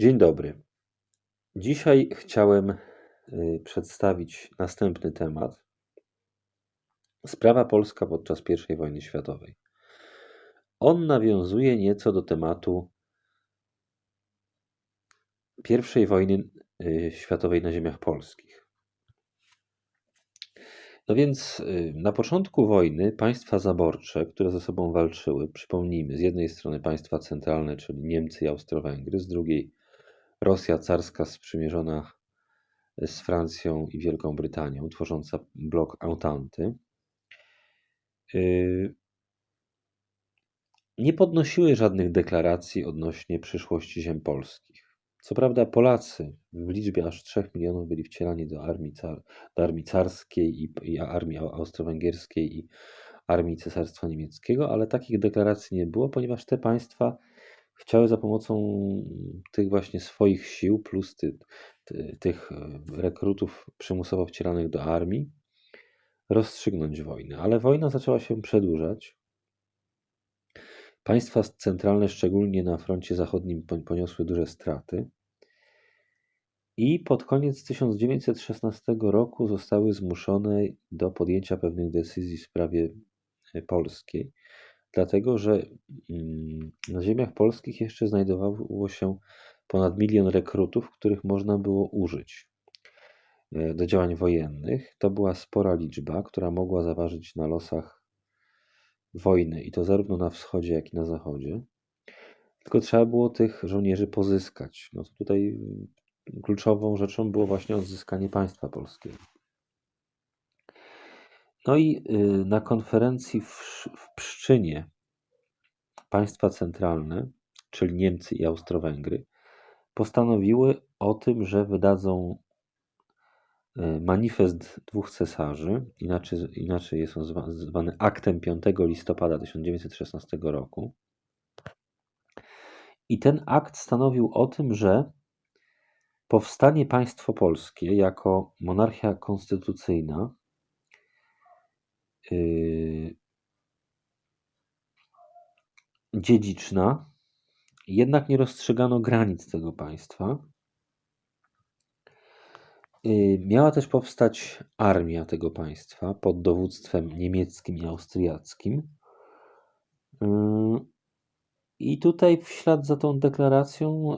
Dzień dobry. Dzisiaj chciałem y, przedstawić następny temat. Sprawa polska podczas I wojny światowej. On nawiązuje nieco do tematu I wojny y, światowej na ziemiach polskich. No więc y, na początku wojny państwa zaborcze, które ze sobą walczyły, przypomnijmy, z jednej strony państwa centralne, czyli Niemcy i Austro-Węgry, z drugiej Rosja carska sprzymierzona z Francją i Wielką Brytanią, tworząca blok Ententy, y, nie podnosiły żadnych deklaracji odnośnie przyszłości ziem polskich. Co prawda Polacy w liczbie aż 3 milionów byli wcielani do armii, car, do armii carskiej i, i armii austro-węgierskiej i armii cesarstwa niemieckiego, ale takich deklaracji nie było, ponieważ te państwa chciały za pomocą tych właśnie swoich sił plus ty, ty, tych e, rekrutów przymusowo wcielanych do armii rozstrzygnąć wojnę. Ale wojna zaczęła się przedłużać. Państwa centralne, szczególnie na froncie zachodnim, poniosły duże straty. I pod koniec 1916 roku zostały zmuszone do podjęcia pewnych decyzji w sprawie e, polskiej dlatego że mm, na ziemiach polskich jeszcze znajdowało się ponad milion rekrutów, których można było użyć e, do działań wojennych. To była spora liczba, która mogła zaważyć na losach wojny i to zarówno na wschodzie, jak i na zachodzie. Tylko trzeba było tych żołnierzy pozyskać. No to tutaj mm, kluczową rzeczą było właśnie odzyskanie państwa polskiego. No i y, na konferencji w, w Pszczynie państwa centralne, czyli Niemcy i Austro-Węgry, postanowiły o tym, że wydadzą y, manifest dwóch cesarzy, inaczej, inaczej jest on zwany aktem 5 listopada 1916 roku. I ten akt stanowił o tym, że powstanie państwo polskie jako monarchia konstytucyjna dziedziczna, jednak nie rozstrzygano granic tego państwa. Yy, miała też powstać armia tego państwa pod dowództwem niemieckim i austriackim. Yy, I tutaj w ślad za tą deklaracją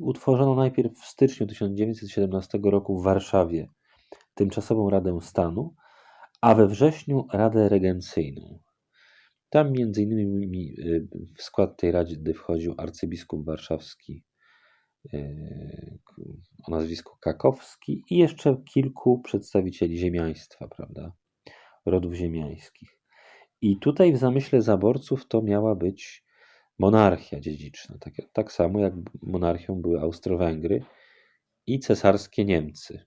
utworzono najpierw w styczniu 1917 roku w Warszawie Tymczasową Radę Stanu, a we wrześniu Radę Regencyjną. Tam między innymi y, w skład tej rady wchodził arcybiskup warszawski y, o nazwisku Kakowski i jeszcze kilku przedstawicieli ziemiaństwa, prawda, rodów ziemiańskich. I tutaj w zamyśle zaborców to miała być monarchia dziedziczna, tak, tak samo jak monarchią były Austro-Węgry i cesarskie Niemcy.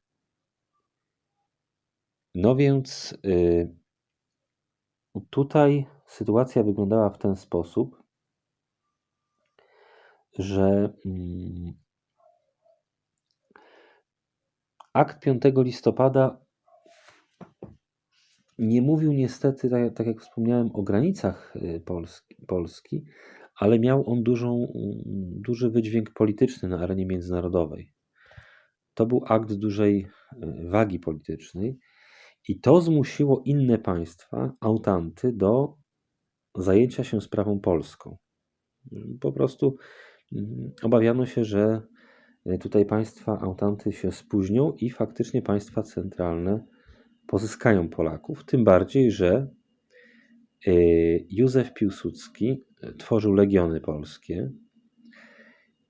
No więc y, tutaj sytuacja wyglądała w ten sposób, że mm, akt 5 listopada nie mówił niestety, tak, tak, jak wspomniałem, o granicach y, Polski, Polski, ale miał on dużą, duży wydźwięk polityczny na arenie międzynarodowej. To był akt dużej y, wagi politycznej i to zmusiło inne państwa, autanty, do zajęcia się sprawą polską. Po prostu mm, obawiano się, że e, tutaj państwa autanty się spóźnią i faktycznie państwa centralne pozyskają Polaków. Tym bardziej, że e, Józef Piłsudski e, tworzył legiony polskie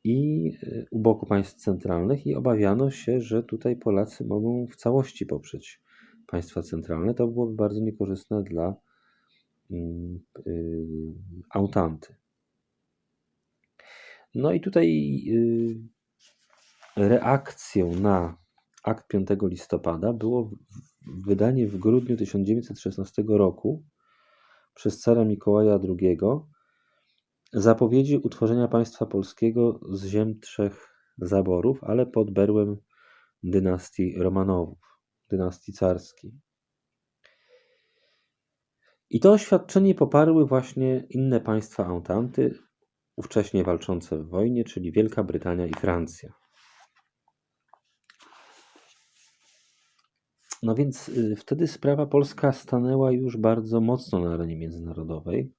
i u boku państw centralnych i obawiano się, że tutaj Polacy mogą w całości poprzeć państwa centralne, to byłoby bardzo niekorzystne dla mm, y, autanty. No i tutaj y, reakcją na akt 5 listopada było wydanie w grudniu 1916 roku przez cara Mikołaja II zapowiedzi utworzenia państwa polskiego z ziem trzech zaborów, ale pod berłem dynastii Romanowów dynastii carskiej. I to oświadczenie poparły właśnie inne państwa Ententy, ówcześnie walczące w wojnie, czyli Wielka Brytania i Francja. No więc y, wtedy sprawa polska stanęła już bardzo mocno na arenie międzynarodowej.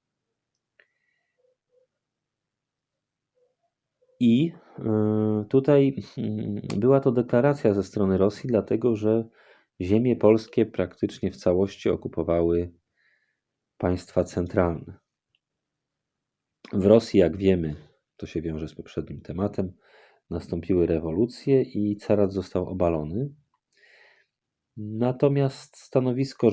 I y, tutaj mm, była to deklaracja ze strony Rosji, dlatego że ziemie polskie praktycznie w całości okupowały państwa centralne. W Rosji, jak wiemy, to się wiąże z poprzednim tematem, nastąpiły rewolucje i carat został obalony. Natomiast stanowisko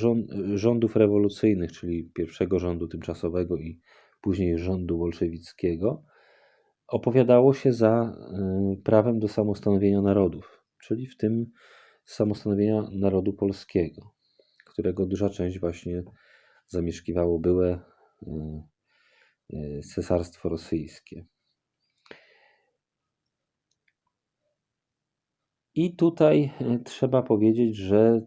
rządów rewolucyjnych, czyli pierwszego rządu tymczasowego i później rządu bolszewickiego, opowiadało się za y, prawem do samostanowienia narodów, czyli w tym samostanowienia narodu polskiego, którego duża część właśnie zamieszkiwało byłe y, y, cesarstwo rosyjskie. I tutaj trzeba powiedzieć, że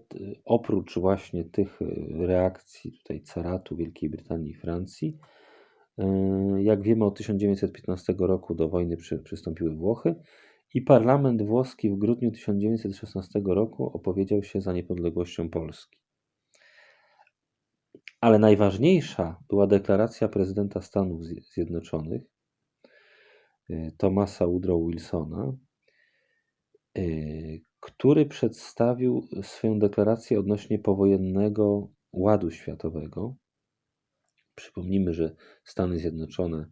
oprócz właśnie tych reakcji tutaj caratu Wielkiej Brytanii i Francji, jak wiemy, od 1915 roku do wojny przy, przystąpiły Włochy i parlament włoski w grudniu 1916 roku opowiedział się za niepodległością Polski. Ale najważniejsza była deklaracja prezydenta Stanów Zjednoczonych yy, Thomasa Woodrow Wilsona, yy, który przedstawił swoją deklarację odnośnie powojennego ładu światowego, Przypomnijmy, że Stany Zjednoczone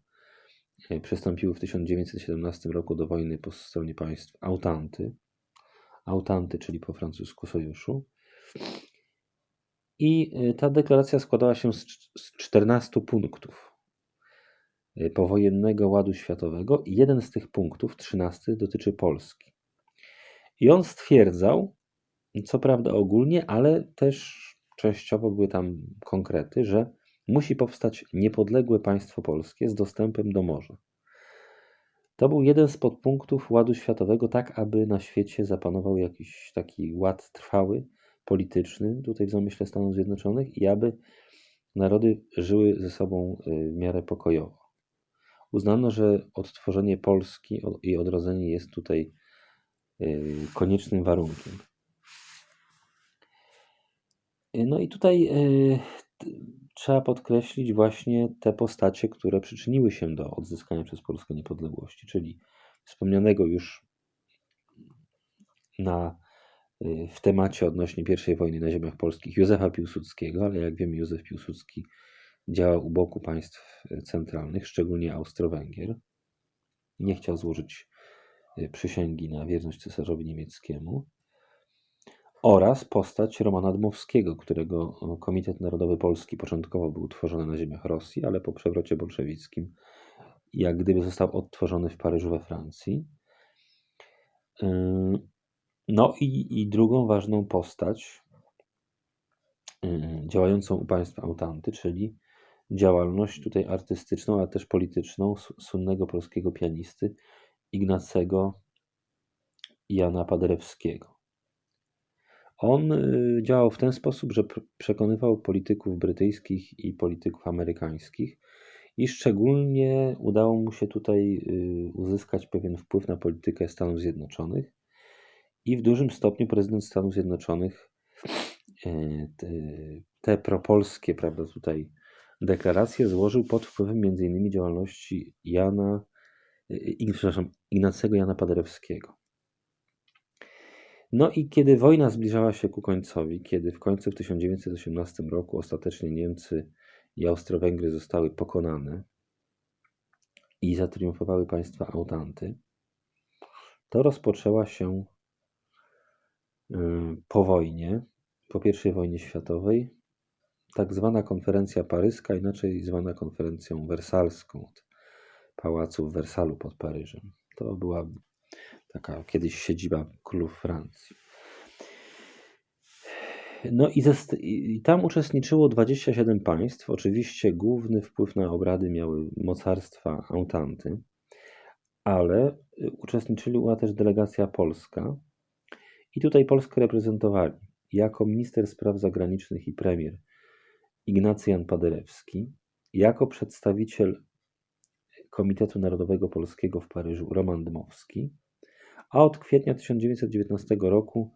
przystąpiły w 1917 roku do wojny po stronie państw Autanty. Autanty, czyli po francusku sojuszu. I e, ta deklaracja składała się z 14 punktów e, powojennego ładu światowego i jeden z tych punktów, 13, dotyczy Polski. I on stwierdzał, co prawda ogólnie, ale też częściowo były tam konkrety, że Musi powstać niepodległe państwo polskie z dostępem do morza. To był jeden z podpunktów ładu światowego, tak aby na świecie zapanował jakiś taki ład trwały, polityczny, tutaj w zamyśle Stanów Zjednoczonych, i aby narody żyły ze sobą y, w miarę pokojowo. Uznano, że odtworzenie Polski i odrodzenie jest tutaj y, koniecznym warunkiem. No i tutaj y, trzeba podkreślić właśnie te postacie, które przyczyniły się do odzyskania przez Polskę niepodległości, czyli wspomnianego już na, y, w temacie odnośnie I wojny na ziemiach polskich Józefa Piłsudskiego, ale jak wiemy Józef Piłsudski działał u boku państw centralnych, szczególnie Austro-Węgier. Nie chciał złożyć y, przysięgi na wierność cesarzowi niemieckiemu oraz postać Romana Dmowskiego, którego e, Komitet Narodowy Polski początkowo był utworzony na ziemiach Rosji, ale po przewrocie bolszewickim jak gdyby został odtworzony w Paryżu we Francji. No i, i drugą ważną postać e, działającą u państwa Autanty, czyli działalność tutaj artystyczną, ale też polityczną słynnego polskiego pianisty Ignacego Jana Paderewskiego. On y, działał w ten sposób, że przekonywał polityków brytyjskich i polityków amerykańskich, i szczególnie udało mu się tutaj y, uzyskać pewien wpływ na politykę Stanów Zjednoczonych. I w dużym stopniu prezydent Stanów Zjednoczonych e, te, propolskie, prawda, tutaj deklaracje złożył pod wpływem m.in. działalności Jana, y, przepraszam, Ignacego Jana Paderewskiego. No i kiedy wojna zbliżała się ku końcowi, kiedy w końcu w 1918 roku ostatecznie Niemcy i Austro-Węgry zostały pokonane i zatriumfowały państwa Autanty, to rozpoczęła się y, po wojnie, po I wojnie światowej, tak zwana konferencja paryska, inaczej zwana konferencją wersalską od pałacu w Wersalu pod Paryżem. To była taka kiedyś siedziba królów Francji. No i, i, tam uczestniczyło 27 państw. Oczywiście główny wpływ na obrady miały mocarstwa Autanty, ale uczestniczyła też delegacja polska. I tutaj Polskę reprezentowali jako minister spraw zagranicznych i premier Ignacy Jan Paderewski, jako przedstawiciel Komitetu Narodowego Polskiego w Paryżu Roman Dmowski, a od kwietnia 1919 roku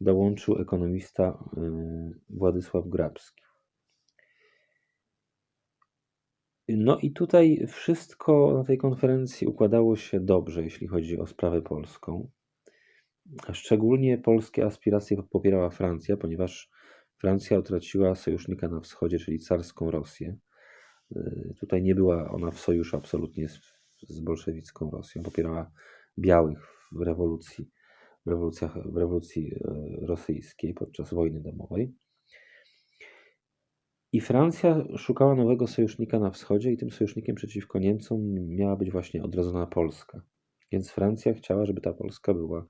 dołączył ekonomista y, Władysław Grabski. No i tutaj wszystko na tej konferencji układało się dobrze, jeśli chodzi o sprawę polską. Szczególnie polskie aspiracje popierała Francja, ponieważ Francja utraciła sojusznika na wschodzie, czyli carską Rosję. Y, tutaj nie była ona w sojuszu absolutnie z, z bolszewicką Rosją. Popierała białych w rewolucji, w, rewolucjach, w rewolucji y, rosyjskiej podczas wojny domowej. I Francja szukała nowego sojusznika na wschodzie, i tym sojusznikiem przeciwko Niemcom miała być właśnie odrodzona Polska. Więc Francja chciała, żeby ta Polska była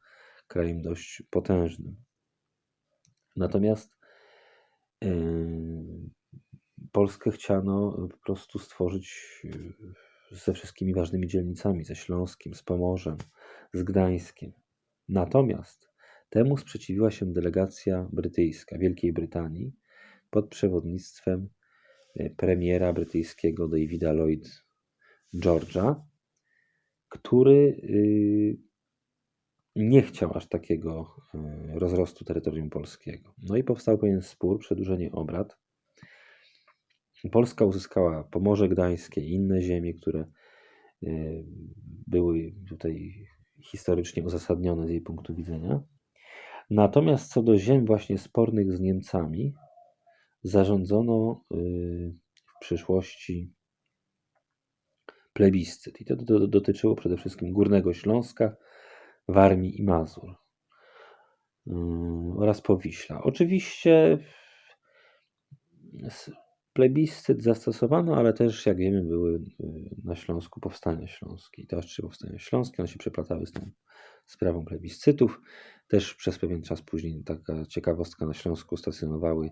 krajem dość potężnym. Natomiast yy, Polskę chciano po prostu stworzyć yy, ze wszystkimi ważnymi dzielnicami, ze Śląskiem, z Pomorzem, z Gdańskiem. Natomiast temu sprzeciwiła się delegacja brytyjska Wielkiej Brytanii pod przewodnictwem yy, premiera brytyjskiego Davida Lloyd George'a, który nie chciał aż takiego e, rozrostu terytorium polskiego. No i powstał pewien spór, przedłużenie obrad. Polska uzyskała Pomorze Gdańskie i inne ziemie, które e, były tutaj historycznie uzasadnione z jej punktu widzenia. Natomiast co do ziem właśnie spornych z Niemcami, zarządzono e, w przyszłości plebiscyt. I to dotyczyło przede wszystkim Górnego Śląska, Warmii i Mazur mm, oraz Powiśla. Oczywiście plebiscyt zastosowano, ale też, jak wiemy, były y, na Śląsku powstania śląskie. I też trzy powstania śląskie, one się przeplatały z tą sprawą plebiscytów. Też przez pewien czas później taka ciekawostka na Śląsku stacjonowały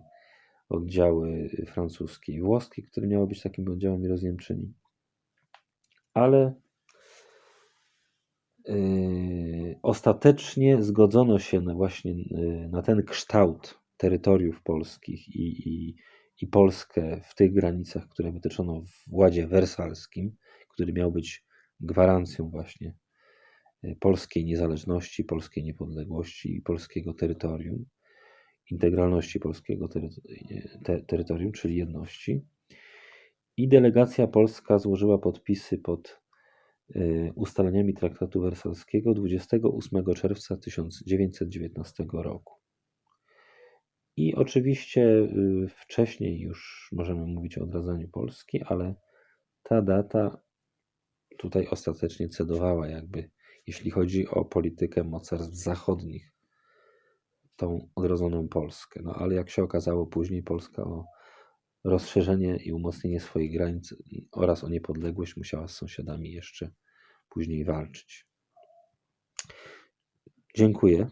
oddziały francuskie i włoskie, które miały być takimi oddziałami rozjemczymi. Ale Yy, ostatecznie zgodzono się na właśnie yy, na ten kształt terytoriów polskich i, i, i Polskę w tych granicach, które wytyczono w Ładzie Wersalskim, który miał być gwarancją właśnie yy, polskiej niezależności, polskiej niepodległości i polskiego terytorium, integralności polskiego tery terytorium, czyli jedności. I delegacja polska złożyła podpisy pod Y, ustaleniami traktatu wersalskiego 28 czerwca 1919 roku. I oczywiście y, wcześniej już możemy mówić o odradzaniu Polski, ale ta data tutaj ostatecznie cedowała jakby, jeśli chodzi o politykę mocarstw zachodnich, tą odrodzoną Polskę. No ale jak się okazało później, Polska o rozszerzenie i umocnienie swoich granic oraz o niepodległość musiała z sąsiadami jeszcze później walczyć. Dziękuję.